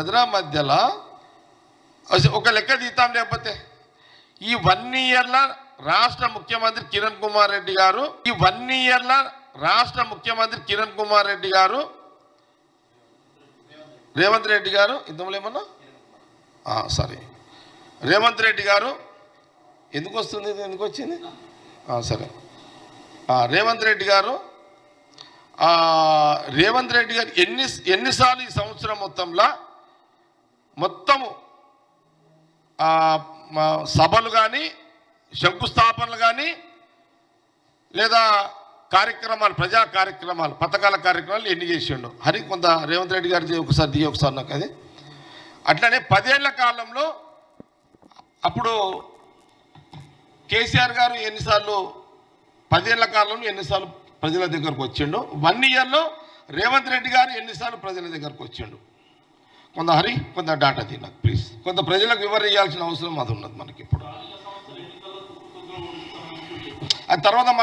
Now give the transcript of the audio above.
ప్రజల మధ్యలో అసలు ఒక లెక్క తీద్దాం లేకపోతే. ఈ వన్ ఇయర్ల రాష్ట్ర ముఖ్యమంత్రి కిరణ్ కుమార్ రెడ్డి గారు ఈ వన్ ఇయర్ల రాష్ట్ర ముఖ్యమంత్రి కిరణ్ కుమార్ రెడ్డి గారు రేవంత్ రెడ్డి గారు ఇద్దములేమన్నా సరే సారీ రేవంత్ రెడ్డి గారు ఎందుకు వస్తుంది ఇది? ఎందుకు వచ్చింది? సరే. రేవంత్ రెడ్డి గారు రేవంత్ రెడ్డి గారు ఎన్ని ఎన్నిసార్లు ఈ సంవత్సరం మొత్తంలో మొత్తము సభలు కానీ శంకుస్థాపనలు కానీ లేదా కార్యక్రమాలు ప్రజా కార్యక్రమాలు పథకాల కార్యక్రమాలు ఎన్ని చేసిండు. హరి కొంత రేవంత్ రెడ్డి గారి ఒకసారి దిగి ఒకసారి నాకు అది. అట్లనే పదేళ్ళ కాలంలో అప్పుడు కేసీఆర్ గారు ఎన్నిసార్లు పదేళ్ళ కాలంలో ఎన్నిసార్లు ప్రజల దగ్గరకు వచ్చిండు వన్ ఇయర్లో రేవంత్ రెడ్డి గారు ఎన్నిసార్లు ప్రజల దగ్గరకు వచ్చిండు. కొంత హరి కొంత డాటా తినదు ప్లీజ్ కొంత ప్రజలకు వివరించాల్సిన అవసరం అది ఉన్నది మనకి ఇప్పుడు. ఆ తర్వాత